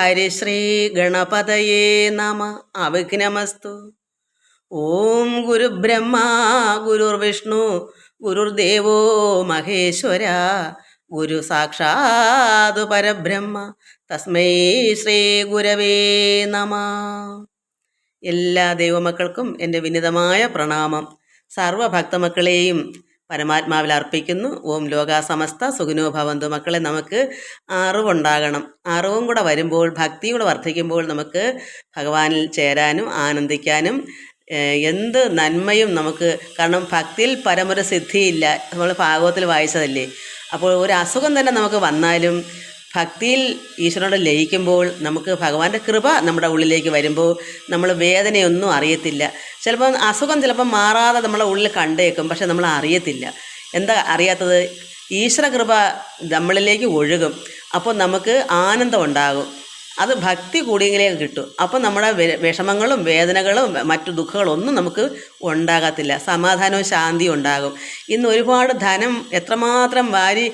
ഹരിശ്രീ ഗണപതയേ നമ. അവിഘ്നമസ്തു ഓം ഗുരുബ്രഹ്മ ഗുരുർവിഷ്ണു ഗുരുർദേവോ മഹേശ്വര ഗുരു സാക്ഷാത് പരബ്രഹ്മ തസ്മൈ ശ്രീ ഗുരവേ നമ. എല്ലാ ദൈവമക്കൾക്കും എന്റെ വിനിതമായ പ്രണാമം. സർവഭക്തമക്കളെയും പരമാത്മാവിൽ അർപ്പിക്കുന്നു. ഓം ലോകാസമസ്ത സുഖിനോ ഭവന്തു. മക്കളെ നമുക്ക് അറിവുണ്ടാകണം. അറിവും കൂടെ വരുമ്പോൾ ഭക്തിയും കൂടെ വർദ്ധിക്കുമ്പോൾ നമുക്ക് ഭഗവാനിൽ ചേരാനും ആനന്ദിക്കാനും എന്ത് നന്മയും നമുക്ക് കാരണം ഭക്തിയിൽ പരമൊരു സിദ്ധിയില്ല. നമ്മൾ ഭാഗവത്തിൽ വായിച്ചതല്ലേ? അപ്പോൾ ഒരു അസുഖം തന്നെ നമുക്ക് വന്നാലും ഭക്തിയിൽ ഈശ്വരനോട് ലയിക്കുമ്പോൾ നമുക്ക് ഭഗവാന്റെ കൃപ നമ്മുടെ ഉള്ളിലേക്ക് വരുമ്പോൾ നമ്മൾ വേദനയൊന്നും അറിയത്തില്ല. ചിലപ്പോൾ അസുഖം ചിലപ്പോൾ മാറാതെ നമ്മളെ ഉള്ളിൽ കണ്ടേക്കും പക്ഷെ നമ്മൾ അറിയത്തില്ല. എന്താ അറിയാത്തത്? ഈശ്വര കൃപ നമ്മളിലേക്ക് ഒഴുകും. അപ്പോൾ നമുക്ക് ആനന്ദം ഉണ്ടാകും. അത് ഭക്തി കൂടിയെങ്കിലേ കിട്ടും. അപ്പം നമ്മുടെ വിഷമങ്ങളും വേദനകളും മറ്റു ദുഃഖങ്ങളും ഒന്നും നമുക്ക് ഉണ്ടാകത്തില്ല. സമാധാനവും ശാന്തിയും ഉണ്ടാകും. ഇന്ന് ഒരുപാട് ധനം എത്രമാത്രം വാരി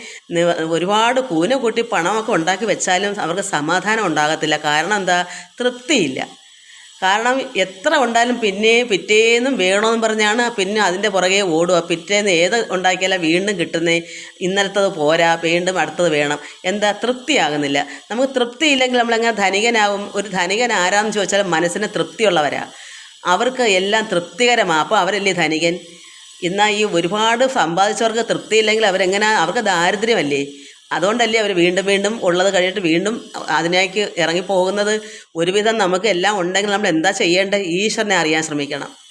ഒരുപാട് കൂന കൂട്ടി പണമൊക്കെ ഉണ്ടാക്കി വെച്ചാലും അവർക്ക് സമാധാനം ഉണ്ടാകത്തില്ല. കാരണം എന്താ? തൃപ്തിയില്ല. കാരണം എത്ര ഉണ്ടായാലും പിന്നെ പിറ്റേന്നും വേണമെന്ന് പറഞ്ഞാണ് പിന്നെ അതിന്റെ പുറകെ ഓടുക. പിറ്റേന്ന് ഏത് ഉണ്ടാക്കിയാലും വീണ്ടും കിട്ടുന്നേ? ഇന്നലത്തത് പോരാ വീണ്ടും അടുത്തത് വേണം. എന്താ? തൃപ്തിയാകുന്നില്ല. നമുക്ക് തൃപ്തിയില്ലെങ്കിൽ നമ്മളെങ്ങനെ ധനികനാവും? ഒരു ധനികൻ ആരാന്ന് ചോദിച്ചാൽ മനസ്സിന് തൃപ്തിയുള്ളവരാ. അവർക്ക് എല്ലാം തൃപ്തികരമാണ് അപ്പോൾ അവരല്ലേ ധനികൻ? എന്നാൽ ഈ ഒരുപാട് സമ്പാദിച്ചവർക്ക് തൃപ്തിയില്ലെങ്കിൽ അവരെങ്ങനെ? അവർക്ക് ദാരിദ്ര്യമല്ലേ? അതുകൊണ്ടല്ലേ അവർ വീണ്ടും വീണ്ടും ഉള്ളത് കഴിഞ്ഞിട്ട് വീണ്ടും അതിനേക്ക് ഇറങ്ങിപ്പോകുന്നത്? ഒരുവിധം നമുക്ക് എല്ലാം ഉണ്ടെങ്കിൽ നമ്മൾ എന്താ ചെയ്യേണ്ടത്? ഈശ്വരനെ അറിയാൻ ശ്രമിക്കണം.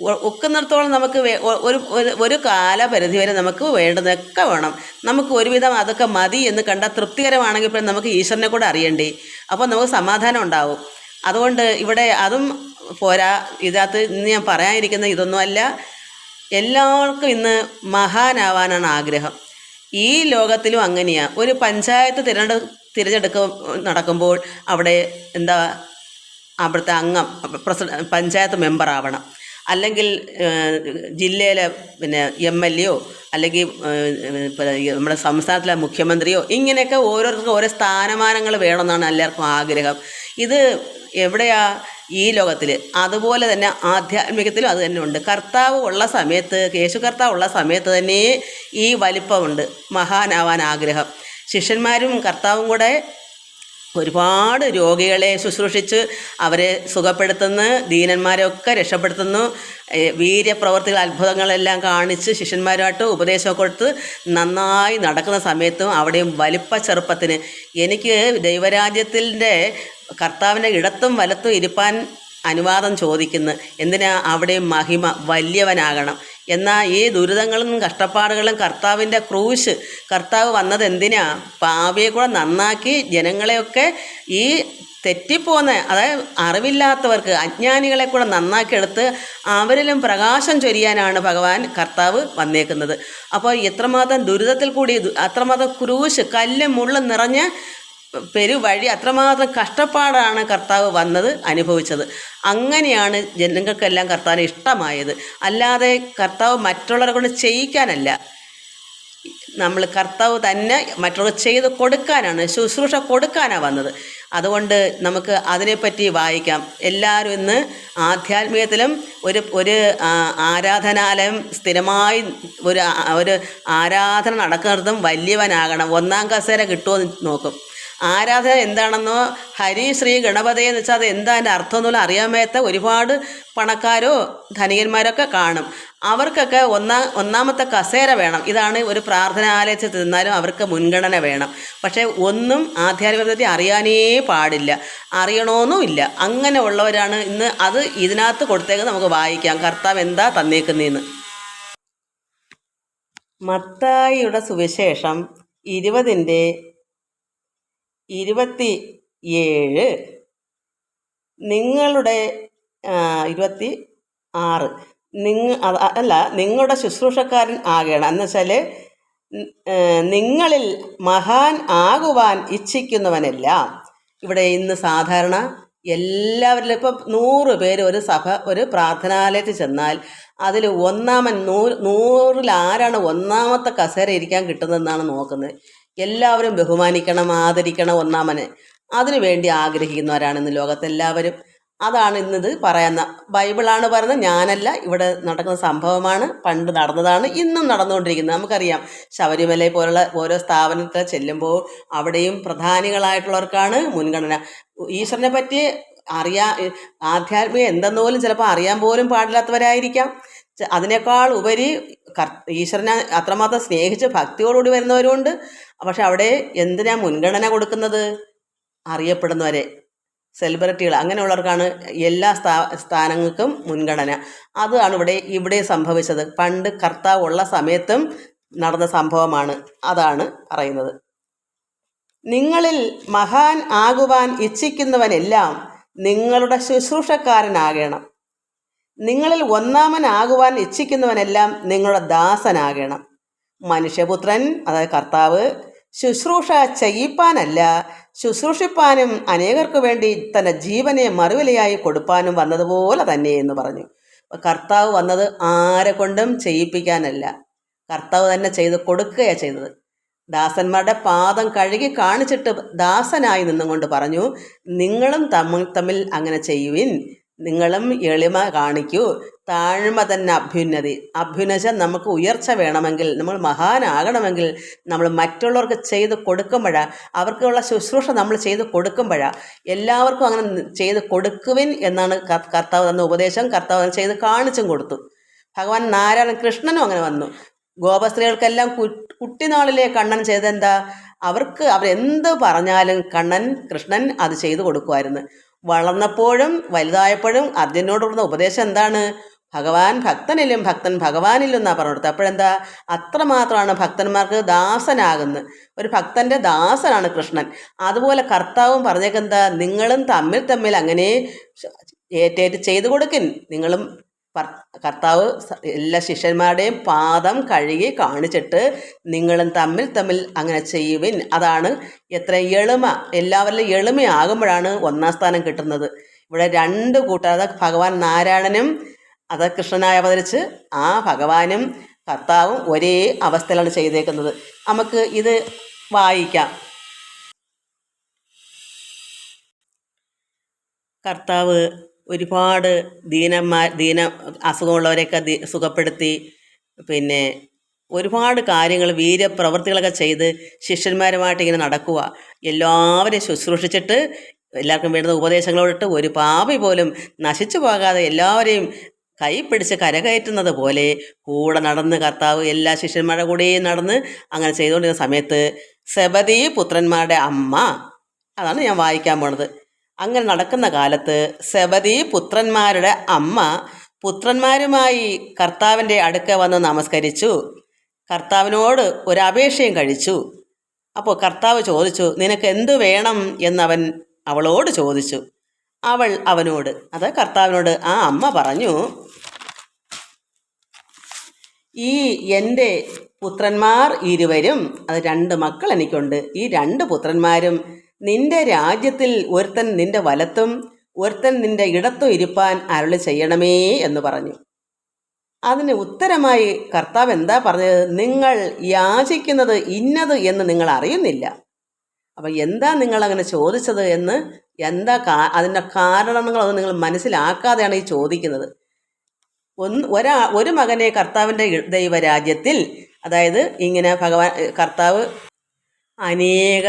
ഒക്കുന്നിടത്തോളം നമുക്ക് ഒരു ഒരു- ഒരു കാലപരിധി വരെ നമുക്ക് വേണ്ടതൊക്കെ വേണം. നമുക്ക് ഒരുവിധം അതൊക്കെ മതി എന്ന് കണ്ടാൽ തൃപ്തികരമാണെങ്കിൽ പിന്നെ നമുക്ക് ഈശ്വരനെ കൂടെ അറിയണ്ടേ? അപ്പോൾ നമുക്ക് സമാധാനം ഉണ്ടാവും. അതുകൊണ്ട് ഇവിടെ അതും പോരാ. ഇതിനകത്ത് ഇന്ന് ഞാൻ പറയാനിരിക്കുന്ന ഇതൊന്നുമല്ല. എല്ലാവർക്കും ഇന്ന് മഹാനാവാനാണ് ആഗ്രഹം. ഈ ലോകത്തിലും അങ്ങനെയാണ് ഒരു പഞ്ചായത്ത് തിരഞ്ഞെടു തിരഞ്ഞെടുക്ക നടക്കുമ്പോൾ അവിടെ എന്താ അവിടുത്തെ അംഗം പ്രസിഡന്റ് പഞ്ചായത്ത് മെമ്പർ ആവണം. അല്ലെങ്കിൽ ജില്ലയിലെ പിന്നെ എം എൽ എയോ അല്ലെങ്കിൽ നമ്മുടെ സംസ്ഥാനത്തിലെ മുഖ്യമന്ത്രിയോ ഇങ്ങനെയൊക്കെ ഓരോരുത്തർക്കും ഓരോ സ്ഥാനമാനങ്ങൾ വേണമെന്നാണ് എല്ലാവർക്കും ആഗ്രഹം. ഇത് എവിടെയാ ഈ ലോകത്തിൽ അതുപോലെ തന്നെ ആധ്യാത്മികത്തിലും അത് തന്നെ ഉണ്ട്. കർത്താവ് ഉള്ള സമയത്ത് യേശു കർത്താവ് ഉള്ള സമയത്ത് തന്നെ ഈ വലിപ്പമുണ്ട്. മഹാനാവാൻ ആഗ്രഹം. ശിഷ്യന്മാരും കർത്താവും കൂടെ ഒരുപാട് രോഗികളെ ശുശ്രൂഷിച്ച് അവരെ സുഖപ്പെടുത്തുന്നു. ദീനന്മാരെയൊക്കെ രക്ഷപ്പെടുത്തുന്നു. വീര്യപ്രവർത്തികൾ അത്ഭുതങ്ങളെല്ലാം കാണിച്ച് ശിഷ്യന്മാരുമായിട്ട് ഉപദേശമൊക്കെ കൊടുത്ത് നന്നായി നടക്കുന്ന സമയത്തും അവിടെയും വലിപ്പ ചെറുപ്പത്തിന് എനിക്ക് ദൈവരാജ്യത്തിന്റെ കർത്താവിന്റെ ഇടത്തും വലത്തും ഇരിപ്പാൻ അനുവാദം ചോദിക്കുന്നു. എന്തിനാ അവിടെയും മഹിമ വലിയവനാകണം? എന്നാൽ ഈ ദുരിതങ്ങളും കഷ്ടപ്പാടുകളും കർത്താവിന്റെ ക്രൂശ് കർത്താവ് വന്നത് എന്തിനാ പാവിയെ കൂടെ നന്നാക്കി ജനങ്ങളെയൊക്കെ ഈ തെറ്റിപ്പോന്ന് അതായത് അറിവില്ലാത്തവർക്ക് അജ്ഞാനികളെ കൂടെ നന്നാക്കിയെടുത്ത് അവരിലും പ്രകാശം ചൊരിയാനാണ് ഭഗവാൻ കർത്താവ് വന്നേക്കുന്നത്. അപ്പോൾ എത്രമാത്രം ദുരിതത്തിൽ കൂടി അത്രമാത്രം ക്രൂശ് കല്ലും മുള്ളും നിറഞ്ഞ പെരുവഴി അത്രമാത്രം കഷ്ടപ്പാടാണ് കർത്താവ് വന്നത് അനുഭവിച്ചത്. അങ്ങനെയാണ് ജനങ്ങൾക്കെല്ലാം കർത്താവിനെ ഇഷ്ടമായത്. അല്ലാതെ കർത്താവ് മറ്റുള്ളവരെ കൊണ്ട് ചെയ്യിക്കാനല്ല. നമ്മൾ കർത്താവ് തന്നെ മറ്റുള്ളവർ ചെയ്ത് കൊടുക്കാനാണ് ശുശ്രൂഷ കൊടുക്കാനാണ് വന്നത്. അതുകൊണ്ട് നമുക്ക് അതിനെപ്പറ്റി വായിക്കാം. എല്ലാവരും ഇന്ന് ആധ്യാത്മികത്തിലും ഒരു ഒരു ആരാധനാലയം സ്ഥിരമായി ഒരു ഒരു ആരാധന നടക്കുന്നിടത്തും വലിയവനാകണം. ഒന്നാം കസേര കിട്ടുമോ നോക്കും. ആരാധന എന്താണെന്നോ ഹരി ശ്രീ ഗണപതി എന്ന് വെച്ചാൽ അത് എന്താ അതിന്റെ അർത്ഥം എന്നുള്ള അറിയാൻ മേത്ത ഒരുപാട് പണക്കാരോ ധനികന്മാരൊക്കെ കാണും. അവർക്കൊക്കെ ഒന്നാം ഒന്നാമത്തെ കസേര വേണം. ഇതാണ് ഒരു പ്രാർത്ഥനാലയത്തിൽ നിന്നാലും അവർക്ക് മുൻഗണന വേണം. പക്ഷേ ഒന്നും ആധ്യാത്മികതയെ അറിയാനേ പാടില്ല. അറിയണമെന്നുമില്ല അങ്ങനെ ഉള്ളവരാണ് ഇന്ന് അത് ഇതിനകത്ത് കൊടുത്തേക്ക് നമുക്ക് വായിക്കാം. കർത്താവ് എന്താ തന്നേക്കുന്നതെന്ന് മത്തായിയുടെ സുവിശേഷം ഇരുപതിന്റെ ഇരുപത്തി ഏഴ് നിങ്ങളുടെ ഇരുപത്തി ആറ് നിങ്ങ അല്ല നിങ്ങളുടെ ശുശ്രൂഷക്കാരൻ ആകണം. എന്ന് വെച്ചാൽ നിങ്ങളിൽ മഹാൻ ആകുവാൻ ഇച്ഛിക്കുന്നവനെല്ലാം. ഇവിടെ ഇന്ന് സാധാരണ എല്ലാവരിലും ഇപ്പം നൂറ് പേര് ഒരു സഭ ഒരു പ്രാർത്ഥനാലയത്തിൽ ചെന്നാൽ അതിൽ ഒന്നാമൻ നൂറ് നൂറിൽ ആരാണ് ഒന്നാമത്തെ കസേര ഇരിക്കാൻ കിട്ടുന്നതെന്നാണ് നോക്കുന്നത്. എല്ലാവരും ബഹുമാനിക്കണം ആദരിക്കണം ഒന്നാമനെ. അതിനുവേണ്ടി ആഗ്രഹിക്കുന്നവരാണ് ലോകത്തെല്ലാവരും. അതാണ് ഇന്നത് പറയുന്ന ബൈബിളാണ് പറയുന്നത് ഞാനല്ല ഇവിടെ നടക്കുന്ന സംഭവമാണ് പണ്ട് നടന്നതാണ് ഇന്നും നടന്നുകൊണ്ടിരിക്കുന്നത്. നമുക്കറിയാം ശബരിമല പോലുള്ള ഓരോ സ്ഥാപനത്തിൽ ചെല്ലുമ്പോൾ അവിടെയും പ്രധാനികളായിട്ടുള്ളവർക്കാണ് മുൻഗണന. ഈശ്വരനെ പറ്റി അറിയാ ആധ്യാത്മിക എന്തെന്ന് പോലും ചിലപ്പോൾ അറിയാൻ പോലും പാടില്ലാത്തവരായിരിക്കാം. അതിനേക്കാൾ ഉപരി കർ ഈശ്വരനെ അത്രമാത്രം സ്നേഹിച്ച് ഭക്തിയോടുകൂടി വരുന്നവരുമുണ്ട്. പക്ഷെ അവിടെ എന്തിനാ മുൻഗണന കൊടുക്കുന്നത്? അറിയപ്പെടുന്നവരെ. സെലിബ്രിറ്റികൾ അങ്ങനെയുള്ളവർക്കാണ് എല്ലാ സ്ഥാ സ്ഥാനങ്ങൾക്കും മുൻഗണന. അതാണ് ഇവിടെ ഇവിടെ സംഭവിച്ചത്. പണ്ട് കർത്താവ് ഉള്ള സമയത്തും നടന്ന സംഭവമാണ്. അതാണ് പറയുന്നത്. നിങ്ങളിൽ മഹാൻ ആകുവാൻ ഇച്ഛിക്കുന്നവനെല്ലാം നിങ്ങളുടെ ശുശ്രൂഷക്കാരനാകണം. നിങ്ങളിൽ ഒന്നാമനാകുവാൻ ഇച്ഛിക്കുന്നവനെല്ലാം നിങ്ങളുടെ ദാസനാകണം. മനുഷ്യപുത്രൻ അതായത് കർത്താവ് ശുശ്രൂഷ ചെയ്യിപ്പാനല്ല. ശുശ്രൂഷിപ്പാനും അനേകർക്ക് വേണ്ടി തന്റെ ജീവനെ മറുവിലയായി കൊടുപ്പാനും വന്നതുപോലെ തന്നെ എന്ന് പറഞ്ഞു. കർത്താവ് വന്നത് ആരെ കൊണ്ടും ചെയ്യിപ്പിക്കാനല്ല. കർത്താവ് തന്നെ ചെയ്ത് കൊടുക്കുകയാണ് ചെയ്തത്. ദാസന്മാരുടെ പാദം കഴുകി കാണിച്ചിട്ട് ദാസനായി നിന്നുകൊണ്ട് പറഞ്ഞു നിങ്ങളും തമ്മിൽ തമ്മിൽ അങ്ങനെ ചെയ്യുവിൻ. നിങ്ങളും എളിമ കാണിക്കൂ. താഴ്മ തന്നെ അഭ്യുന്നതി. അഭ്യുന്നച്ച നമുക്ക് ഉയർച്ച വേണമെങ്കിൽ നമ്മൾ മഹാനാകണമെങ്കിൽ നമ്മൾ മറ്റുള്ളവർക്ക് ചെയ്ത് കൊടുക്കുമ്പോഴാണ് അവർക്കുള്ള ശുശ്രൂഷ നമ്മൾ ചെയ്ത് കൊടുക്കുമ്പോഴാണ് എല്ലാവർക്കും അങ്ങനെ ചെയ്ത് കൊടുക്കുവിൻ എന്നാണ് കർത്താവ് തന്ന ഉപദേശം. കർത്താവ് ചെയ്ത് കാണിച്ചും കൊടുത്തു. ഭഗവാൻ നാരായണ കൃഷ്ണനും അങ്ങനെ വന്നു. ഗോപസ്ത്രീകൾക്കെല്ലാം കുട്ടിനാളിലെ കണ്ണൻ ചെയ്തെന്താ? അവർക്ക് അവരെന്ത് പറഞ്ഞാലും കണ്ണൻ കൃഷ്ണൻ അത് ചെയ്തു കൊടുക്കുമായിരുന്നു. വളർന്നപ്പോഴും വലുതായപ്പോഴും അർജുനോടുള്ള ഉപദേശം എന്താണ്? ഭഗവാൻ ഭക്തനിലും ഭക്തൻ ഭഗവാനിലും എന്നാണ് പറഞ്ഞു കൊടുത്തത്. അപ്പോഴെന്താ? അത്രമാത്രമാണ് ഭക്തന്മാർക്ക് ദാസനാകുന്നത്. ഒരു ഭക്തന്റെ ദാസനാണ് കൃഷ്ണൻ. അതുപോലെ കർത്താവും പറഞ്ഞേക്കെന്താ? നിങ്ങളും തമ്മിൽ തമ്മിൽ അങ്ങനെ ഏറ്റേറ്റ് ചെയ്തു കൊടുക്കിൻ. നിങ്ങളും കർത്താവ് എല്ലാ ശിഷ്യന്മാരുടെയും പാദം കഴുകി കാണിച്ചിട്ട് നിങ്ങളും തമ്മിൽ തമ്മിൽ അങ്ങനെ ചെയ്യുവിൻ. അതാണ് എത്ര എളിമ. എല്ലാവരിലും എളിമയാകുമ്പോഴാണ് ഒന്നാം സ്ഥാനം കിട്ടുന്നത്. ഇവിടെ രണ്ട് കൂട്ടർ ഭഗവാൻ നാരായണനും അത് കൃഷ്ണനായി അവതരിച്ച് ആ ഭഗവാനും കർത്താവും ഒരേ അവസ്ഥയിലാണ് ചെയ്തേക്കുന്നത്. നമുക്ക് ഇത് വായിക്കാം. കർത്താവ് ഒരുപാട് ദീനന്മാർ ദീന അസുഖമുള്ളവരെയൊക്കെ സുഖപ്പെടുത്തി. പിന്നെ ഒരുപാട് കാര്യങ്ങൾ വീര്യപ്രവൃത്തികളൊക്കെ ചെയ്ത് ശിഷ്യന്മാരുമായിട്ട് ഇങ്ങനെ നടക്കുക. എല്ലാവരെയും ശുശ്രൂഷിച്ചിട്ട് എല്ലാവർക്കും വേണ്ടുന്ന ഉപദേശങ്ങളോടിട്ട് ഒരു പാപി പോലും നശിച്ചു പോകാതെ എല്ലാവരെയും കൈ പിടിച്ച് കരകയറ്റുന്നത് പോലെ കൂടെ നടന്ന് കർത്താവ് എല്ലാ ശിഷ്യന്മാരുടെ കൂടെയും നടന്ന് അങ്ങനെ ചെയ്തുകൊണ്ടിരുന്ന സമയത്ത് സെബദി പുത്രന്മാരുടെ അമ്മ. അതാണ് ഞാൻ വായിക്കാൻ പോണത്. അങ്ങനെ നടക്കുന്ന കാലത്ത് സെബദി പുത്രന്മാരുടെ അമ്മ പുത്രന്മാരുമായി കർത്താവിന്റെ അടുക്ക വന്ന് നമസ്കരിച്ചു. കർത്താവിനോട് ഒരു കഴിച്ചു. അപ്പോൾ കർത്താവ് ചോദിച്ചു നിനക്ക് എന്തു വേണം? എന്നവൻ അവളോട് ചോദിച്ചു. അവൾ അവനോട് അത് കർത്താവിനോട് ആ അമ്മ പറഞ്ഞു ഈ എന്റെ പുത്രന്മാർ ഇരുവരും അത് രണ്ട് മക്കൾ എനിക്കുണ്ട് ഈ രണ്ട് പുത്രന്മാരും നിന്റെ രാജ്യത്തിൽ ഒരുത്തൻ നിന്റെ വലത്തും ഒരുത്തൻ നിന്റെ ഇടത്തും ഇരിപ്പാൻ അരുളി ചെയ്യണമേ എന്ന് പറഞ്ഞു. അതിന് ഉത്തരമായി കർത്താവ് എന്താ പറഞ്ഞത്? നിങ്ങൾ യാചിക്കുന്നത് ഇന്നത് എന്ന് നിങ്ങൾ അറിയുന്നില്ല. അപ്പം എന്താ നിങ്ങൾ അങ്ങനെ ചോദിച്ചത് എന്ന് എന്താ കാ അതിന്റെ കാരണങ്ങളൊന്നും നിങ്ങൾ മനസ്സിലാക്കാതെയാണ് ഈ ചോദിക്കുന്നത്. ഒന്ന് ഒരാ ഒരു മകനെ കർത്താവിന്റെ ദൈവരാജ്യത്തിൽ അതായത് ഇങ്ങനെ ഭഗവാൻ കർത്താവ് അനേക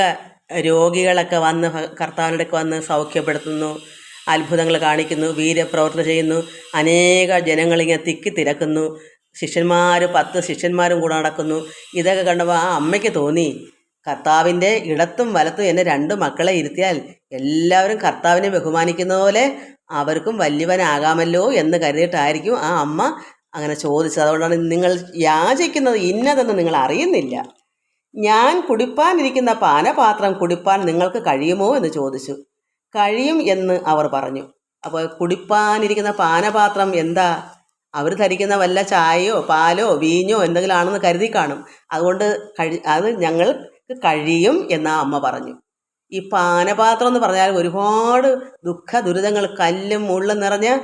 രോഗികളൊക്കെ വന്ന് കർത്താവിന്റെ വന്ന് സൗഖ്യപ്പെടുത്തുന്നു അത്ഭുതങ്ങൾ കാണിക്കുന്നു വീര്യപ്രവർത്തനം ചെയ്യുന്നു അനേക ജനങ്ങളിങ്ങനെ തിക്കി തിരക്കുന്നു ശിഷ്യന്മാർ പത്ത് ശിഷ്യന്മാരും കൂടെ നടക്കുന്നു. ഇതൊക്കെ കണ്ടപ്പോൾ ആ അമ്മയ്ക്ക് തോന്നി കർത്താവിന്റെ ഇടത്തും വലത്തും എന്നെ രണ്ട് മക്കളെ ഇരുത്തിയാൽ എല്ലാവരും കർത്താവിനെ ബഹുമാനിക്കുന്ന പോലെ അവർക്കും വലിയവനാകാമല്ലോ എന്ന് കരുതിയിട്ടായിരിക്കും ആ അമ്മ അങ്ങനെ ചോദിച്ചത്. അതുകൊണ്ടാണ് നിങ്ങൾ യാചിക്കുന്നത് ഇന്നതെന്ന് നിങ്ങൾ അറിയുന്നില്ല. ഞാൻ കുടിപ്പാനിരിക്കുന്ന പാനപാത്രം കുടിപ്പാൻ നിങ്ങൾക്ക് കഴിയുമോ എന്ന് ചോദിച്ചു. കഴിയും എന്ന് അവർ പറഞ്ഞു. അപ്പോൾ കുടിപ്പാനിരിക്കുന്ന പാനപാത്രം എന്താ? അവർ ധരിക്കുന്ന വല്ല ചായയോ പാലോ വീഞ്ഞോ എന്തെങ്കിലും ആണെന്ന് കരുതി കാണും. അതുകൊണ്ട് കഴി അത് ഞങ്ങൾക്ക് കഴിയും എന്ന് ആ അമ്മ പറഞ്ഞു. ഈ പാനപാത്രം എന്ന് പറഞ്ഞാൽ ഒരുപാട് ദുഃഖ ദുരിതങ്ങൾ കല്ലും മുള്ളും നിറഞ്ഞ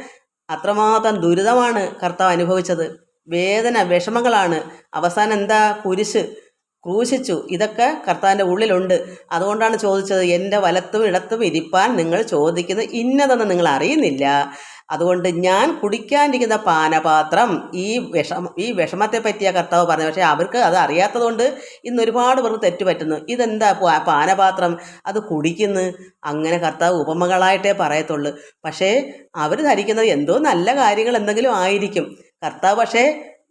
അത്രമാത്രം ദുരിതമാണ് കർത്താവ് അനുഭവിച്ചത്. വേദന വിഷമങ്ങളാണ്. അവസാനം എന്താ കുരിശ്? ക്രൂശിച്ചു. ഇതൊക്കെ കർത്താവിന്റെ ഉള്ളിലുണ്ട്. അതുകൊണ്ടാണ് ചോദിച്ചത് എന്റെ വലത്തും ഇടത്തും ഇരിപ്പാൻ നിങ്ങൾ ചോദിക്കുന്നത് ഇന്നതെന്ന് നിങ്ങൾ അറിയുന്നില്ല. അതുകൊണ്ട് ഞാൻ കുടിക്കാനിരിക്കുന്ന പാനപാത്രം ഈ വിഷമ ഈ വിഷമത്തെ പറ്റിയ കർത്താവ് പറഞ്ഞു പക്ഷേ അവർക്ക് അത് അറിയാത്തതുകൊണ്ട് ഇന്ന് ഒരുപാട് പേർക്ക് തെറ്റ് പറ്റുന്നു. ഇതെന്താ പാനപാത്രം? അത് കുടിക്കുന്നു. അങ്ങനെ കർത്താവ് ഉപമകളായിട്ടേ പറയത്തുള്ളൂ. പക്ഷേ അവർ ധരിക്കുന്നത് എന്തോ നല്ല കാര്യങ്ങൾ എന്തെങ്കിലും ആയിരിക്കും. കർത്താവ് പക്ഷേ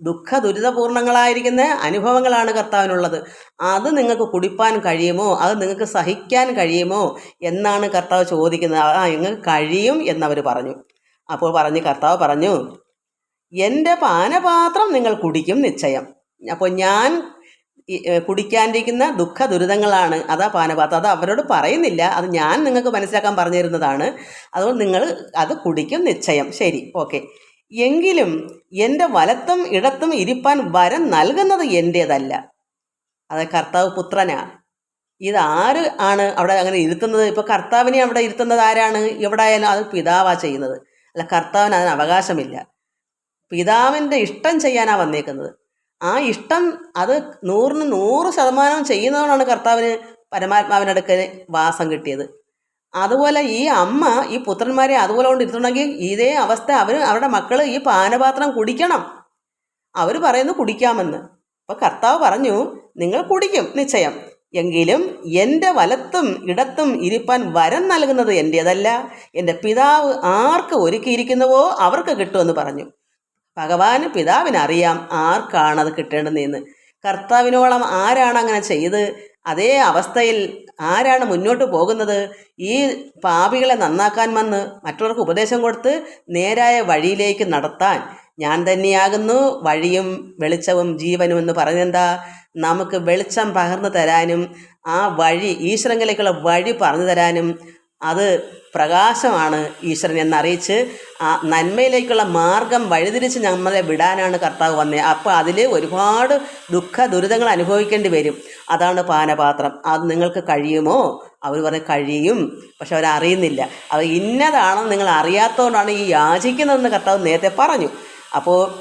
ദുഃഖ ദുരിതപൂർണങ്ങളായിരിക്കുന്ന അനുഭവങ്ങളാണ് കർത്താവിനുള്ളത്. അത് നിങ്ങൾക്ക് കുടിപ്പാൻ കഴിയുമോ? അത് നിങ്ങൾക്ക് സഹിക്കാൻ കഴിയുമോ? എന്നാണ് കർത്താവ് ചോദിക്കുന്നത്. ആ നിങ്ങൾക്ക് കഴിയും എന്നവർ പറഞ്ഞു. അപ്പോൾ പറഞ്ഞ് കർത്താവ് പറഞ്ഞു എന്റെ പാനപാത്രം നിങ്ങൾ കുടിക്കും നിശ്ചയം. അപ്പോൾ ഞാൻ കുടിക്കാണ്ടിരിക്കുന്ന ദുഃഖ ദുരിതങ്ങളാണ് അതാ പാനപാത്രം. അത് അവരോട് പറയുന്നില്ല. അത് ഞാൻ നിങ്ങൾക്ക് മനസ്സിലാക്കാൻ പറഞ്ഞു തരുന്നതാണ് അതുകൊണ്ട് നിങ്ങൾ അത് കുടിക്കും നിശ്ചയം. ശരി. ഓക്കെ. എങ്കിലും എന്റെ വലത്തും ഇടത്തും ഇരിപ്പാൻ വരം നൽകുന്നത് എന്റേതല്ല അത് കർത്താവ് പുത്രനാ. ഇതാര് ആണ് അവിടെ അങ്ങനെ ഇരുത്തുന്നത്? ഇപ്പോൾ കർത്താവിനെ അവിടെ ഇരുത്തുന്നത് ആരാണ്? എവിടെ ആയാലും അത് പിതാവാ ചെയ്യുന്നത്. അല്ല കർത്താവിന് അതിന് അവകാശമില്ല. പിതാവിന്റെ ഇഷ്ടം ചെയ്യാനാ വന്നേക്കുന്നത്. ആ ഇഷ്ടം അത് നൂറിന് നൂറ് ശതമാനം ചെയ്യുന്നതുകൊണ്ടാണ് കർത്താവിന് പരമാത്മാവിനടുക്കൽ വാസം കിട്ടിയത്. അതുപോലെ ഈ അമ്മ ഈ പുത്രന്മാരെ അതുപോലെ കൊണ്ട് ഇരുത്തുണ്ടെങ്കിൽ ഇതേ അവസ്ഥ അവർ അവരുടെ മക്കൾ ഈ പാനപാത്രം കുടിക്കണം. അവർ പറയുന്നു കുടിക്കാമെന്ന്. അപ്പോൾ കർത്താവ് പറഞ്ഞു നിങ്ങൾ കുടിക്കും നിശ്ചയം. എങ്കിലും എന്റെ വലത്തും ഇടത്തും ഇരിപ്പാൻ വരം നൽകുന്നത് എന്റേതല്ല എന്റെ പിതാവ് ആർക്ക് ഒരുക്കിയിരിക്കുന്നുവോ അവർക്ക് കിട്ടുമെന്ന് പറഞ്ഞു. ഭഗവാന് പിതാവിനറിയാം ആർക്കാണത് കിട്ടേണ്ടതെന്ന്. കർത്താവിനോളം ആരാണ് അങ്ങനെ ചെയ്ത്? അതേ അവസ്ഥയിൽ ആരാണ് മുന്നോട്ട് പോകുന്നത്? ഈ പാപികളെ നന്നാക്കാൻ വന്ന് മറ്റുള്ളവർക്ക് ഉപദേശം കൊടുത്ത് നേരായ വഴിയിലേക്ക് നടത്താൻ ഞാൻ തന്നെയാകുന്നു. വഴിയും വെളിച്ചവും ജീവനും എന്ന് പറഞ്ഞെന്താ നമുക്ക് വെളിച്ചം പകർന്നു തരാനും ആ വഴി ഈശ്വരങ്ങളിലേക്കുള്ള വഴി പറഞ്ഞു തരാനും അത് പ്രകാശമാണ് ഈശ്വരൻ എന്നറിയിച്ച് ആ നന്മയിലേക്കുള്ള മാർഗം വഴിതിരിച്ച് നമ്മളെ വിടാനാണ് കർത്താവ് വന്നത് അപ്പോൾ അതിൽ ഒരുപാട് ദുഃഖ ദുരിതങ്ങൾ അനുഭവിക്കേണ്ടി വരും. അതാണ് പാനപാത്രം. അത് നിങ്ങൾക്ക് കഴിയുമോ? അവർ പറഞ്ഞ് കഴിയും. പക്ഷെ അവരറിയുന്നില്ല. അത് ഇന്നതാണെന്ന് നിങ്ങൾ അറിയാത്തതുകൊണ്ടാണ് ഈ യാചിക്കുന്നതെന്ന് കർത്താവ് നേരത്തെ പറഞ്ഞു. അപ്പോൾ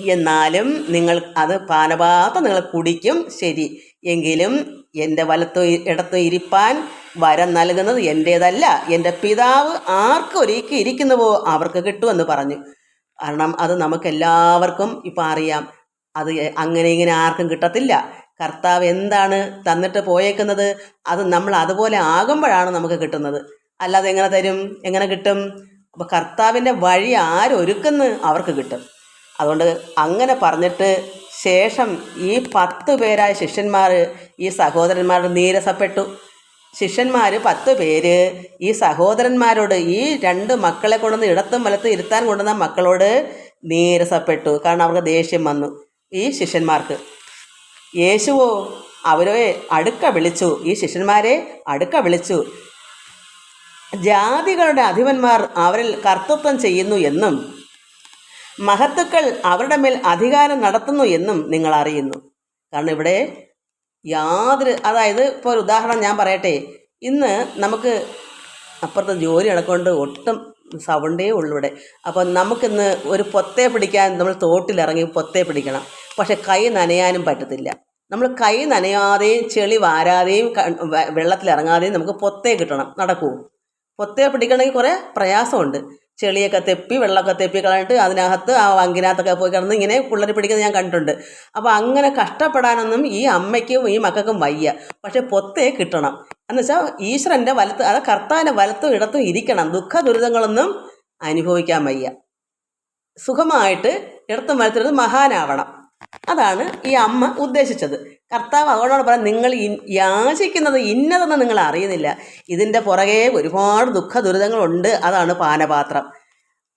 എന്നാലും നിങ്ങൾ അത് പാനപാത്രം നിങ്ങൾ കുടിക്കും. ശരി. എങ്കിലും എന്റെ വലത്തോ ഇടത്തോ ഇരിപ്പാൻ വരം നൽകുന്നത് എന്റേതല്ല. എന്റെ പിതാവ് ആർക്കും ഒരിക്കൽ ഇരിക്കുന്നുവോ അവർക്ക് കിട്ടുമെന്ന് പറഞ്ഞു. കാരണം അത് നമുക്കെല്ലാവർക്കും ഇപ്പം അറിയാം. അത് അങ്ങനെ ഇങ്ങനെ ആർക്കും കിട്ടത്തില്ല. കർത്താവ് എന്താണ് തന്നിട്ട് പോയേക്കുന്നത്? അത് നമ്മൾ അതുപോലെ ആകുമ്പോഴാണ് നമുക്ക് കിട്ടുന്നത്. അല്ലാതെ എങ്ങനെ തരും? എങ്ങനെ കിട്ടും? അപ്പോൾ കർത്താവിന്റെ വഴി ആരൊരുക്കുന്നു അവർക്ക് കിട്ടും. അതുകൊണ്ട് അങ്ങനെ പറഞ്ഞിട്ട് ശേഷം ഈ പത്ത് പേരായ ശിഷ്യന്മാർ ഈ സഹോദരന്മാർ നീരസപ്പെട്ടു. ശിഷ്യന്മാർ പത്ത് പേര് ഈ സഹോദരന്മാരോട് ഈ രണ്ട് മക്കളെ കൊണ്ടുവന്ന് ഇടത്തും വലത്തും ഇരുത്താൻ കൊണ്ടുവന്ന മക്കളോട് നീരസപ്പെട്ടു. കാരണം അവർക്ക് ദേഷ്യം വന്നു ഈ ശിഷ്യന്മാർക്ക്. യേശുവോ അവരെ അടുക്ക വിളിച്ചു. ഈ ശിഷ്യന്മാരെ അടുക്ക വിളിച്ചു. ജാതികളുടെ അധിപന്മാർ അവരിൽ കർത്തൃത്വം ചെയ്യുന്നു എന്നും മഹത്തുക്കൾ അവരുടെ മേൽ അധികാരം നടത്തുന്നു എന്നും നിങ്ങൾ അറിയുന്നു. കാരണം ഇവിടെ യാതൊരു അതായത് ഇപ്പോൾ ഒരു ഉദാഹരണം ഞാൻ പറയട്ടെ. ഇന്ന് നമുക്ക് അപ്പുറത്ത് ജോലി നടക്കൊണ്ട് ഒട്ടും സൗണ്ടേ ഉള്ളൂ ഇവിടെ. അപ്പോൾ നമുക്കിന്ന് ഒരു പൊത്തേ പിടിക്കാൻ നമ്മൾ തോട്ടിലിറങ്ങി പൊത്തേ പിടിക്കണം. പക്ഷെ കൈ നനയാനും പറ്റത്തില്ല. നമ്മൾ കൈ നനയാതെയും ചെളി വാരാതെയും വെള്ളത്തിലിറങ്ങാതെയും നമുക്ക് പൊത്തേ കിട്ടണം. നടക്കൂ. പൊത്തേ പിടിക്കണമെങ്കിൽ കുറേ പ്രയാസമുണ്ട്. ചെളിയൊക്കെ തെപ്പി വെള്ളമൊക്കെ തെപ്പി കളഞ്ഞിട്ട് അതിനകത്ത് ആ വങ്കിനകത്തൊക്കെ പോയി കിടന്ന് ഇങ്ങനെ പിള്ളേർ പിടിക്കുന്നത് ഞാൻ കണ്ടിട്ടുണ്ട്. അപ്പോൾ അങ്ങനെ കഷ്ടപ്പെടാനൊന്നും ഈ അമ്മയ്ക്കും ഈ മക്കൾക്കും വയ്യ. പക്ഷെ പൊത്തേ കിട്ടണം. എന്ന് വെച്ചാൽ ഈശ്വരന്റെ വലത്ത് അത് കർത്താവിന്റെ വലത്തും ഇടത്തും ഇരിക്കണം. ദുഃഖ ദുരിതങ്ങളൊന്നും അനുഭവിക്കാൻ വയ്യ. സുഖമായിട്ട് ഇടത്തും വലത്തും മഹാനാവണം. അതാണ് ഈ അമ്മ ഉദ്ദേശിച്ചത്. കർത്താവ് അവളോട് പറയാം നിങ്ങൾ യാചിക്കുന്നത് ഇന്നതെന്ന് നിങ്ങൾ അറിയുന്നില്ല. ഇതിന്റെ പുറകെ ഒരുപാട് ദുഃഖ ദുരിതങ്ങളുണ്ട് അതാണ് പാനപാത്രം.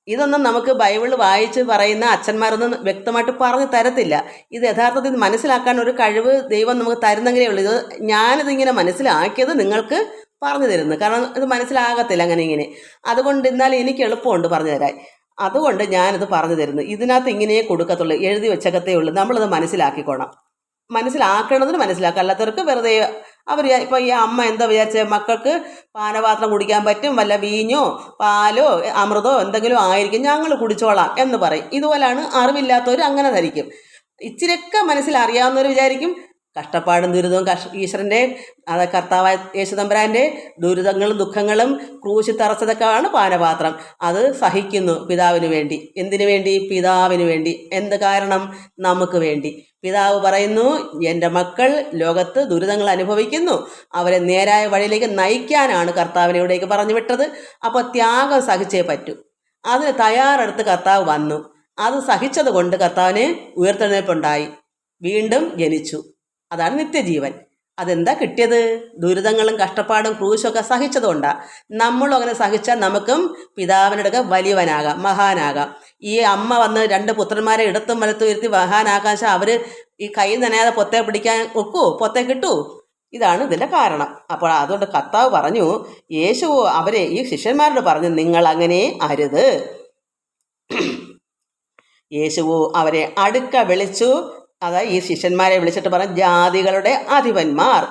ഇതൊന്നും നമുക്ക് ബൈബിൾ വായിച്ച് പറയുന്ന അച്ഛന്മാരൊന്നും വ്യക്തമായിട്ട് പറഞ്ഞു തരത്തില്ല. ഇത് യഥാർത്ഥത്തിൽ മനസ്സിലാക്കാൻ ഒരു കഴിവ് ദൈവം നമുക്ക് തരുന്നെങ്കിലേ ഉള്ളൂ. ഇത് ഞാനിതിങ്ങനെ മനസ്സിലാക്കിയത് നിങ്ങൾക്ക് പറഞ്ഞു തരുന്നു. കാരണം ഇത് മനസ്സിലാകത്തില്ല അങ്ങനെ ഇങ്ങനെ. അതുകൊണ്ട് എന്നാൽ എനിക്ക് എളുപ്പമുണ്ട് പറഞ്ഞു തരാൻ. അതുകൊണ്ട് ഞാനത് പറഞ്ഞു തരുന്നു. ഇതിനകത്ത് ഇങ്ങനെയേ കൊടുക്കത്തുള്ളൂ. എഴുതി വെച്ചകത്തേ ഉള്ളൂ. നമ്മളിത് മനസ്സിലാക്കിക്കോണം. മനസ്സിലാക്കണതിന് മനസ്സിലാക്കുക. അല്ലാത്തവർക്ക് വെറുതെ അവർ ഇപ്പോൾ ഈ അമ്മ എന്താ വിചാരിച്ച? മക്കൾക്ക് പാനപാത്രം കുടിക്കാൻ പറ്റും? വല്ല വീഞ്ഞോ പാലോ അമൃതോ എന്തെങ്കിലും ആയിരിക്കും. ഞങ്ങൾ കുടിച്ചോളാം എന്ന് പറയും. ഇതുപോലാണ് അറിവില്ലാത്തവർ അങ്ങനെ ധരിക്കും. ഇച്ചിരിയൊക്കെ മനസ്സിലറിയാവുന്നവർ വിചാരിക്കും കഷ്ടപ്പാടും ദുരിതവും കഷ ഈശ്വരന്റെ അത് കർത്താവായ യേശുദമ്പരാന്റെ ദുരിതങ്ങളും ദുഃഖങ്ങളും ക്രൂശി തറച്ചതൊക്കെയാണ് പാനപാത്രം. അത് സഹിക്കുന്നു പിതാവിന് വേണ്ടി. എന്തിനു വേണ്ടി? പിതാവിന് വേണ്ടി. എന്ത് കാരണം? നമുക്ക് വേണ്ടി. പിതാവ് പറയുന്നു എന്റെ മക്കൾ ലോകത്ത് ദുരിതങ്ങൾ അനുഭവിക്കുന്നു. അവരെ നേരായ വഴിയിലേക്ക് നയിക്കാനാണ് കർത്താവിനെ ഇവിടേക്ക് പറഞ്ഞു വിട്ടത്. അപ്പോൾ ത്യാഗം സഹിച്ചേ പറ്റൂ. അതിന് തയ്യാറെടുത്ത് കർത്താവ് വന്നു. അത് സഹിച്ചത് കൊണ്ട് കർത്താവിന് ഉയർത്തെഴുന്നേൽപ്പുണ്ടായി. വീണ്ടും ജനിച്ചു. അതാണ് നിത്യജീവൻ. അതെന്താ കിട്ടിയത്? ദുരിതങ്ങളും കഷ്ടപ്പാടും ക്രൂശൊക്കെ സഹിച്ചതുകൊണ്ടാണ് നമ്മളും അങ്ങനെ സഹിച്ചാൽ നമുക്കും പിതാവിനടുക്ക വലിയവനാകാം മഹാനാകാം. ഈ അമ്മ വന്ന് രണ്ട് പുത്രന്മാരെ ഇടത്തും വലത്തും ഇരുത്തി വെച്ചാൽ അവർ ഈ കൈ നനയാതെ പൊത്തെ പിടിക്കാൻ ഒക്കുവോ പൊത്തെ കിട്ടൂ. ഇതാണ് ഇതിന്റെ കാരണം. അപ്പോൾ അതുകൊണ്ട് കർത്താവ് പറഞ്ഞു യേശു അവരെ ഈ ശിഷ്യന്മാരോട് പറഞ്ഞു നിങ്ങൾ അങ്ങനെ അരുത്. യേശുവോ അവരെ അടുക്ക വിളിച്ചു അതായത് ഈ ശിഷ്യന്മാരെ വിളിച്ചിട്ട് പറഞ്ഞ ജാതികളുടെ അധിപന്മാർ.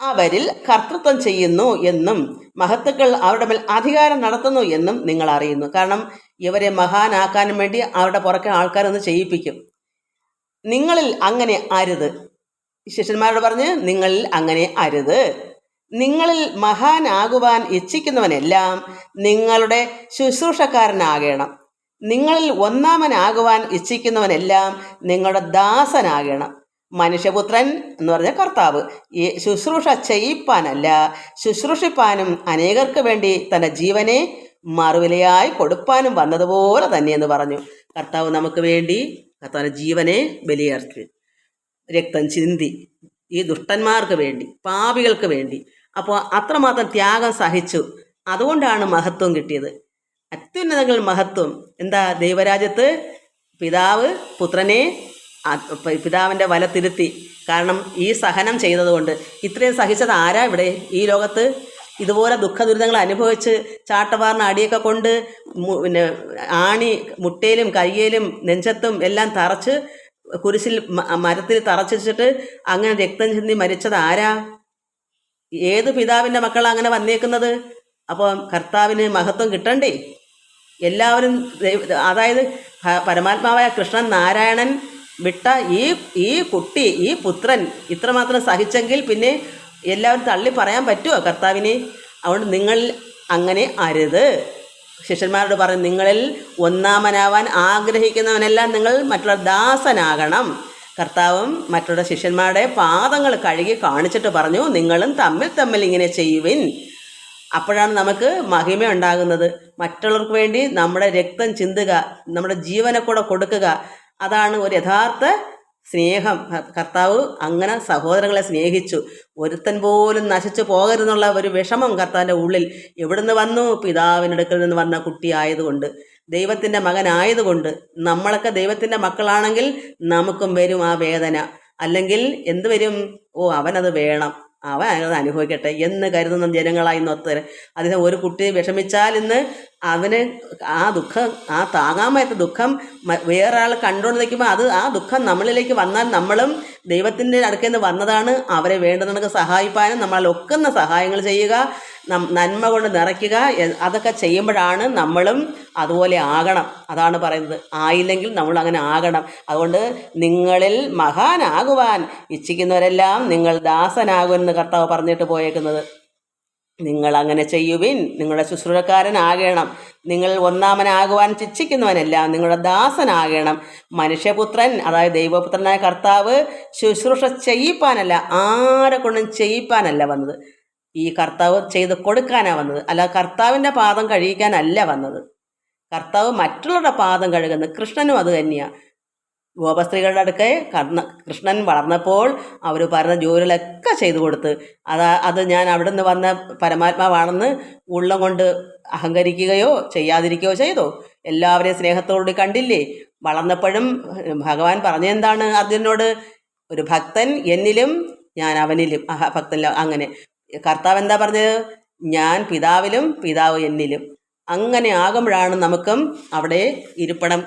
അവരിൽ കർത്തൃത്വം ചെയ്യുന്നു എന്നും മഹത്തുക്കൾ അവരുടെ മേൽ അധികാരം നടത്തുന്നു എന്നും നിങ്ങൾ അറിയുന്നു. കാരണം ഇവരെ മഹാനാക്കാനും വേണ്ടി അവരുടെ പുറക്കെ ആൾക്കാരൊന്ന് ചെയ്യിപ്പിക്കും. നിങ്ങളിൽ അങ്ങനെ അരുത്. ശിഷ്യന്മാരോട് പറഞ്ഞ് നിങ്ങളിൽ അങ്ങനെ അരുത്. നിങ്ങളിൽ മഹാനാകുവാൻ ഇച്ഛിക്കുന്നവനെല്ലാം നിങ്ങളുടെ ശുശ്രൂഷക്കാരനാകണം. നിങ്ങളിൽ ഒന്നാമനാകുവാൻ ഇച്ഛിക്കുന്നവനെല്ലാം നിങ്ങളുടെ ദാസനാകണം. മനുഷ്യപുത്രൻ എന്ന് പറഞ്ഞ കർത്താവ് ഈ ശുശ്രൂഷ ചെയ്യിപ്പാനല്ല ശുശ്രൂഷിപ്പാനും അനേകർക്ക് വേണ്ടി തന്റെ ജീവനെ മറുവിലയായി കൊടുപ്പാനും വന്നതുപോലെ തന്നെ എന്ന് പറഞ്ഞു. കർത്താവ് നമുക്ക് വേണ്ടി കർത്താവിന്റെ ജീവനെ ബലിയർത്തി രക്തം ചിന്തി ഈ ദുഷ്ടന്മാർക്ക് വേണ്ടി പാപികൾക്ക് വേണ്ടി. അപ്പോൾ അത്രമാത്രം ത്യാഗം സഹിച്ചു. അതുകൊണ്ടാണ് മഹത്വം കിട്ടിയത്. അത്യുന്നതങ്ങൾ മഹത്വം. എന്താ? ദൈവരാജ്യത്ത് പിതാവ് പുത്രനെ പിതാവിന്റെ വല പിതാവിന്റെ വലത്തിരുത്തി കാരണം ഈ സഹനം ചെയ്തതുകൊണ്ട് ഇത്രയും സഹിച്ചത് ആരാ ഇവിടെ ഈ ലോകത്ത്? ഇതുപോലെ ദുഃഖ ദുരിതങ്ങൾ അനുഭവിച്ച് ചാട്ടവാറിന് അടിയൊക്കെ കൊണ്ട് പിന്നെ ആണി മുട്ടയിലും കയ്യേലും നെഞ്ചത്തും എല്ലാം തറച്ച് കുരിശിൽ മരത്തിൽ തറച്ചിട്ട് അങ്ങനെ രക്തം ചിന്തി മരിച്ചത് ആരാ? ഏത് പിതാവിന്റെ മക്കളാണ് അങ്ങനെ വന്നേക്കുന്നത്? അപ്പോൾ കർത്താവിന് മഹത്വം കിട്ടണ്ടേ? എല്ലാവരും അതായത് പരമാത്മാവായ കൃഷ്ണൻ നാരായണൻ വിട്ട ഈ ഈ കുട്ടി ഈ പുത്രൻ ഇത്രമാത്രം സഹിച്ചെങ്കിൽ പിന്നെ എല്ലാവരും തള്ളി പറയാൻ പറ്റുമോ കർത്താവിനെ അതുകൊണ്ട് നിങ്ങൾ അങ്ങനെ അരുത്. ശിഷ്യന്മാരോട് പറഞ്ഞു നിങ്ങളിൽ ഒന്നാമനാവാൻ ആഗ്രഹിക്കുന്നവനെല്ലാം നിങ്ങൾ മറ്റുള്ള ദാസനാകണം. കർത്താവും മറ്റുള്ള ശിഷ്യന്മാരുടെ പാദങ്ങൾ കഴുകി കാണിച്ചിട്ട് പറഞ്ഞു നിങ്ങളും തമ്മിൽ തമ്മിൽ ഇങ്ങനെ ചെയ്യുവിൻ. അപ്പോഴാണ് നമുക്ക് മഹിമ ഉണ്ടാകുന്നത്. മറ്റുള്ളവർക്ക് വേണ്ടി നമ്മുടെ രക്തം ചിന്തുക നമ്മുടെ ജീവനെ കൂടെ കൊടുക്കുക. അതാണ് ഒരു യഥാർത്ഥ സ്നേഹം. കർത്താവ് അങ്ങനെ സഹോദരങ്ങളെ സ്നേഹിച്ചു. ഒരുത്തൻ പോലും നശിച്ചു പോകരുതെന്നുള്ള ഒരു വിഷമം കർത്താവിന്റെ ഉള്ളിൽ എവിടുന്ന് വന്നു? പിതാവിന്റെ അടുക്കൽ നിന്ന് വന്ന കുട്ടിയായതുകൊണ്ട് ദൈവത്തിന്റെ മകനായതുകൊണ്ട് നമ്മളൊക്കെ ദൈവത്തിന്റെ മക്കളാണെങ്കിൽ നമുക്കും വരും ആ വേദന. അല്ലെങ്കിൽ എന്ത് വരും? ഓ അവനത് വേണം. അവൻ അനുഭവിക്കട്ടെ എന്ന് കരുതുന്ന ജനങ്ങളായി ഇന്ന് ഒത്തര അതിന് ഒരു കുട്ടി വിഷമിച്ചാൽ ഇന്ന് അവന് ആ ദുഃഖം ആ താങ്ങാൻ ദുഃഖം വേറൊരാൾ കണ്ടുകൊണ്ട് നിൽക്കുമ്പോൾ അത് ആ ദുഃഖം നമ്മളിലേക്ക് വന്നാൽ നമ്മളും ദൈവത്തിന്റെ അടുക്കൽ നിന്ന് വന്നതാണ്. അവരെ വേണ്ടുന്നവർക്ക് സഹായിപ്പാനും നമ്മളാൽ ഒക്കുന്ന സഹായങ്ങൾ ചെയ്യുക നന്മ കൊണ്ട് നിറയ്ക്കുക അതൊക്കെ ചെയ്യുമ്പോഴാണ് നമ്മളും അതുപോലെ ആകണം. അതാണ് പറയുന്നത്. ആയില്ലെങ്കിൽ നമ്മൾ അങ്ങനെ ആകണം. അതുകൊണ്ട് നിങ്ങളിൽ മഹാനാകുവാൻ ഇച്ഛിക്കുന്നവരെല്ലാം നിങ്ങൾ ദാസനാകുമെന്ന് കർത്താവ് പറഞ്ഞിട്ട് പോയേക്കുന്നത്. നിങ്ങൾ അങ്ങനെ ചെയ്യുവിൻ. നിങ്ങളുടെ ശുശ്രൂഷക്കാരനാകണം. നിങ്ങൾ ഒന്നാമനാകുവാൻ ശിക്ഷിക്കുന്നവനല്ല നിങ്ങളുടെ ദാസനാകണം. മനുഷ്യപുത്രൻ അതായത് ദൈവപുത്രനായ കർത്താവ് ശുശ്രൂഷ ചെയ്യിപ്പാനല്ല ആരെ കൊണ്ടും ചെയ്യിപ്പാനല്ല വന്നത്. ഈ കർത്താവ് ചെയ്ത് കൊടുക്കാനാണ് വന്നത്. അല്ല കർത്താവിന്റെ പാദം കഴിയിക്കാനല്ല വന്നത്. കർത്താവ് മറ്റുള്ളവരുടെ പാദം കഴുകുന്നത് കൃഷ്ണനും അത് തന്നെയാണ് ഗോപസ്ത്രീകളുടെ അടുക്കെ കർണ കൃഷ്ണൻ വളർന്നപ്പോൾ അവർ പറഞ്ഞ ജോലികളൊക്കെ ചെയ്തു കൊടുത്ത്. അതാ അത് ഞാൻ അവിടെ നിന്ന് വന്ന പരമാത്മാവാണെന്ന് ഉള്ളം കൊണ്ട് അഹങ്കരിക്കുകയോ ചെയ്യാതിരിക്കുകയോ ചെയ്തോ. എല്ലാവരെയും സ്നേഹത്തോടുകൂടി കണ്ടില്ലേ? വളർന്നപ്പോഴും ഭഗവാൻ പറഞ്ഞെന്താണ് അർജുനോട് ഒരു ഭക്തൻ എന്നിലും ഞാൻ അവനിലും ഭക്തൻ അങ്ങനെ. കർത്താവ് എന്താ പറഞ്ഞത്? ഞാൻ പിതാവിലും പിതാവ് എന്നിലും. അങ്ങനെ ആകുമ്പോഴാണ് നമുക്കും അവിടെ ഇരിപ്പിടം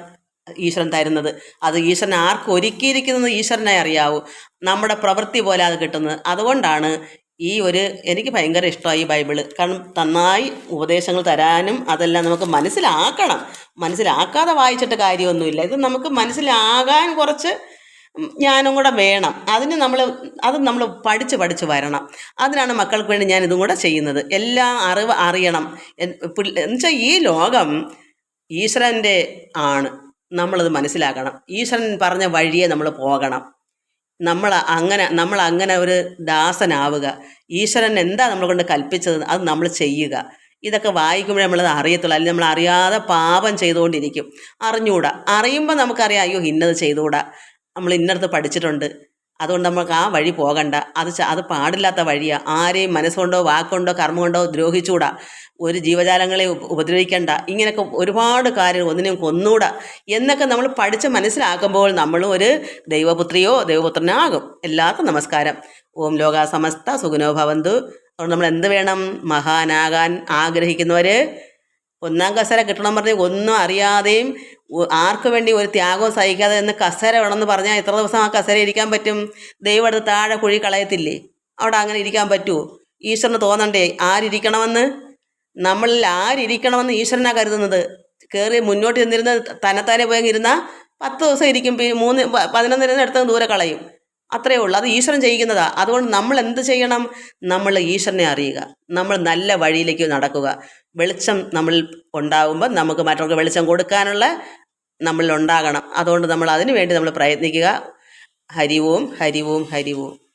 ഈശ്വരൻ തരുന്നത് അത് ഈശ്വരൻ ആർക്ക് ഒരുക്കിയിരിക്കുന്നത് ഈശ്വരനെ അറിയാവൂ. നമ്മുടെ പ്രവൃത്തി പോലെ അത് കിട്ടുന്നത്. അതുകൊണ്ടാണ് ഈ ഒരു എനിക്ക് ഭയങ്കര ഇഷ്ടമായി ബൈബിൾ. കാരണം നന്നായി ഉപദേശങ്ങൾ തരാനും അതെല്ലാം നമുക്ക് മനസ്സിലാക്കണം. മനസ്സിലാക്കാതെ വായിച്ചിട്ട് കാര്യമൊന്നുമില്ല. ഇത് നമുക്ക് മനസ്സിലാകാൻ കുറച്ച് ജ്ഞാനം കൂടെ വേണം. അതിന് നമ്മൾ അത് നമ്മൾ പഠിച്ച് പഠിച്ച് വരണം. അതിനാണ് മക്കൾക്ക് വേണ്ടി ഞാൻ ഇതും കൂടെ ചെയ്യുന്നത്. എല്ലാ അറിവ് അറിയണം. എന്നുവെച്ചാൽ ഈ ലോകം ഈശ്വരന്റെ ആണ്. നമ്മളത് മനസ്സിലാക്കണം. ഈശ്വരൻ പറഞ്ഞ വഴിയെ നമ്മൾ പോകണം. നമ്മൾ അങ്ങനെ നമ്മൾ അങ്ങനെ ഒരു ദാസനാവുക. ഈശ്വരൻ എന്താ നമ്മളെ കൊണ്ട് കൽപ്പിച്ചത് അത് നമ്മൾ ചെയ്യുക. ഇതൊക്കെ വായിക്കുമ്പോഴേ നമ്മളത് അറിയത്തുള്ളൂ. അല്ലെങ്കിൽ നമ്മൾ അറിയാതെ പാപം ചെയ്തുകൊണ്ടിരിക്കും. അറിഞ്ഞുകൂടാ അറിയുമ്പോൾ നമുക്കറിയാം അയ്യോ ഇന്നത് ചെയ്തുകൂടാ. നമ്മൾ ഇന്നടത്ത് പഠിച്ചിട്ടുണ്ട്. അതുകൊണ്ട് നമുക്ക് ആ വഴി പോകണ്ട. അത് അത് പാടില്ലാത്ത വഴിയാണ് ആരെയും മനസ്സുകൊണ്ടോ വാക്കുകൊണ്ടോ കർമ്മം കൊണ്ടോ ദ്രോഹിച്ചുകൂടാ ഒരു ജീവജാലങ്ങളെ ഉപദ്രവിക്കണ്ട. ഇങ്ങനെയൊക്കെ ഒരുപാട് കാര്യം ഒന്നിനെയും കൊന്നൂടാ. എന്നൊക്കെ നമ്മൾ പഠിച്ച് മനസ്സിലാക്കുമ്പോൾ നമ്മളും ഒരു ദൈവപുത്രിയോ ദൈവപുത്രനാകും. എല്ലാവർക്കും നമസ്കാരം. ഓം ലോക സമസ്ത സുഖനോ ഭവന്തു. അതുകൊണ്ട് നമ്മൾ എന്ത് വേണം? മഹാനാകാൻ ആഗ്രഹിക്കുന്നവർ ഒന്നാം കസര കിട്ടണം പറഞ്ഞ് ഒന്നും അറിയാതെയും ആർക്കു വേണ്ടി ഒരു ത്യാഗവും സഹിക്കാതെ എന്ന് കസര വേണമെന്ന് പറഞ്ഞാൽ എത്ര ദിവസം ആ കസര ഇരിക്കാൻ പറ്റും? ദൈവം എടുത്ത് താഴെ കുഴി കളയത്തില്ലേ? അവിടെ അങ്ങനെ ഇരിക്കാൻ പറ്റുമോ ഈശ്വരന് തോന്നണ്ടേ ആരിരിക്കണമെന്ന്? നമ്മളിൽ ആരിരിക്കണമെന്ന് ഈശ്വരനാണ് കരുതുന്നത്. കയറി മുന്നോട്ട് ചെന്നിരുന്ന് തന്നെത്താനെ പോയി ഇരുന്നാൽ പത്ത് ദിവസം ഇരിക്കും. മൂന്ന് പതിനൊന്നിരുന്ന് എടുത്ത് ദൂരെ കളയും. അത്രയേ ഉള്ളൂ. അത് ഈശ്വരൻ ചെയ്യിക്കുന്നതാണ് അതുകൊണ്ട് നമ്മൾ എന്ത് ചെയ്യണം? നമ്മൾ ഈശ്വരനെ അറിയുക. നമ്മൾ നല്ല വഴിയിലേക്ക് നടക്കുക. വെളിച്ചം നമ്മളിൽ ഉണ്ടാകുമ്പോൾ നമുക്ക് മറ്റവർക്ക് വെളിച്ചം കൊടുക്കാനുള്ള നമ്മളിൽ ഉണ്ടാകണം. അതുകൊണ്ട് നമ്മൾ അതിനു വേണ്ടി നമ്മൾ പ്രയത്നിക്കുക. ഹരിവും ഹരിവും ഹരിവും.